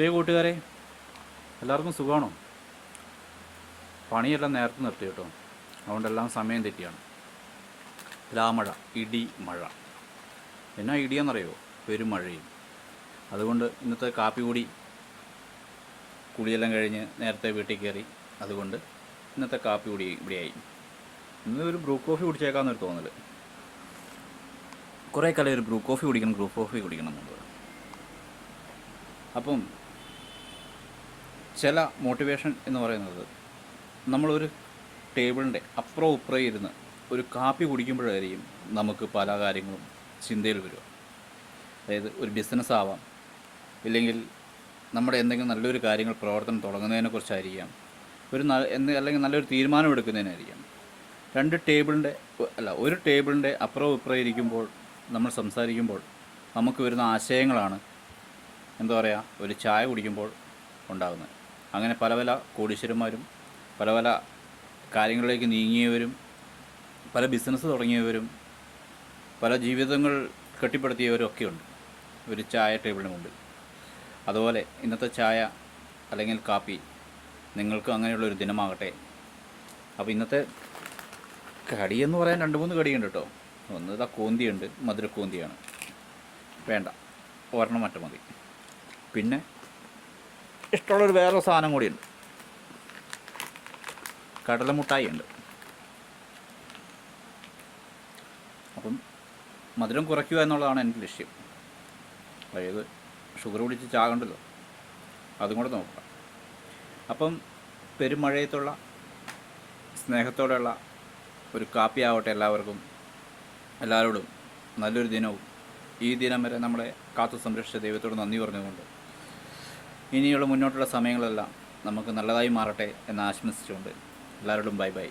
പ്രിയ കൂട്ടുകാരെ എല്ലാവർക്കും സുഖമാണോ? പണിയെല്ലാം നേരത്തെ നിർത്തി കേട്ടോ. അതുകൊണ്ടെല്ലാം സമയം തെറ്റിയാണ്. രാമഴ ഇടി മഴ. എന്നാ ഇടിയെന്നറിയോ? പെരുമഴയും. അതുകൊണ്ട് ഇന്നത്തെ കാപ്പി കൂടി കുടിയെല്ലാം കഴിഞ്ഞ് നേരത്തെ വീട്ടിൽ കയറി. അതുകൊണ്ട് ഇന്നത്തെ കാപ്പി കൂടി ഇവിടെയായി. ഇന്ന് ഒരു ബ്രൂ കോഫി കുടിച്ചേക്കാമെന്നൊരു തോന്നൽ കുറേ കാലം ഒരു ബ്രൂ കോഫി കുടിക്കണം ബ്രൂ കോഫി കുടിക്കണം എന്നുള്ളത്. അപ്പം ചില മോട്ടിവേഷൻ എന്ന് പറയുന്നത് നമ്മളൊരു ടേബിളിന്റെ അപ്പുറം ഇപ്പുറം ഇരുന്ന് ഒരു കാപ്പി കുടിക്കുമ്പോഴായിരിക്കും നമുക്ക് പല കാര്യങ്ങളും ചിന്തയിൽ വരിക. അതായത് ഒരു ബിസിനസ് ആവാം ഇല്ലെങ്കിൽ നമ്മുടെ എന്തെങ്കിലും നല്ലൊരു കാര്യങ്ങൾ പ്രവർത്തനം തുടങ്ങുന്നതിനെക്കുറിച്ചായിരിക്കാം ഒരു എന്ത് അല്ലെങ്കിൽ നല്ലൊരു തീരുമാനം എടുക്കുന്നതിനായിരിക്കാം. രണ്ട് ടേബിളിന്റെ അല്ല ഒരു ടേബിളിന്റെ അപ്പുറവും ഇപ്പുറം ഇരിക്കുമ്പോൾ നമ്മൾ സംസാരിക്കുമ്പോൾ നമുക്ക് വരുന്ന ആശയങ്ങളാണ് എന്താ പറയുക ഒരു ചായ കുടിക്കുമ്പോൾ ഉണ്ടാകുന്നത്. അങ്ങനെ പല പല കോടീശ്വരന്മാരും പല പല കാര്യങ്ങളിലേക്ക് നീങ്ങിയവരും പല ബിസിനസ് തുടങ്ങിയവരും പല ജീവിതങ്ങൾ കെട്ടിപ്പടുത്തിയവരും ഒക്കെ ഉണ്ട് ഒരു ചായ ടേബിളിന് മുമ്പിൽ. അതുപോലെ ഇന്നത്തെ ചായ അല്ലെങ്കിൽ കാപ്പി നിങ്ങൾക്ക് അങ്ങനെയുള്ളൊരു ദിനമാകട്ടെ. അപ്പോൾ ഇന്നത്തെ കടിയെന്ന് പറയാൻ രണ്ട് മൂന്ന് കടിയുണ്ട് കേട്ടോ. ഒന്ന് ഇതാ കോന്തിയുണ്ട് മധുരക്കോന്തിയാണ്. വേണ്ട ഒരെണ്ണം മറ്റു മതി. പിന്നെ ഇഷ്ടമുള്ളൊരു വേറൊരു സാധനം കൂടിയുണ്ട്. കടലമുട്ടായി ഉണ്ട് അപ്പം മധുരം കുറയ്ക്കുക എന്നുള്ളതാണ് എന്റെ ലക്ഷ്യം. അതായത് ഷുഗർ പിടിച്ച് ചാകണ്ടല്ലോ. അതും കൂടെ നോക്കാം അപ്പം പെരുമഴയത്തുള്ള സ്നേഹത്തോടെയുള്ള ഒരു കാപ്പി ആവട്ടെ എല്ലാവർക്കും എല്ലാവരോടും നല്ലൊരു ദിനവും. ഈ ദിനം വരെ നമ്മളെ കാത്തു സംരക്ഷിച്ച ദൈവത്തോട് നന്ദി പറഞ്ഞുകൊണ്ട് ഇനിയുള്ള മുന്നോട്ടുള്ള സമയങ്ങളെല്ലാം നമുക്ക് നല്ലതായി മാറട്ടെ എന്ന് ആശംസിച്ചുകൊണ്ട് എല്ലാവരോടും ബൈ ബൈ.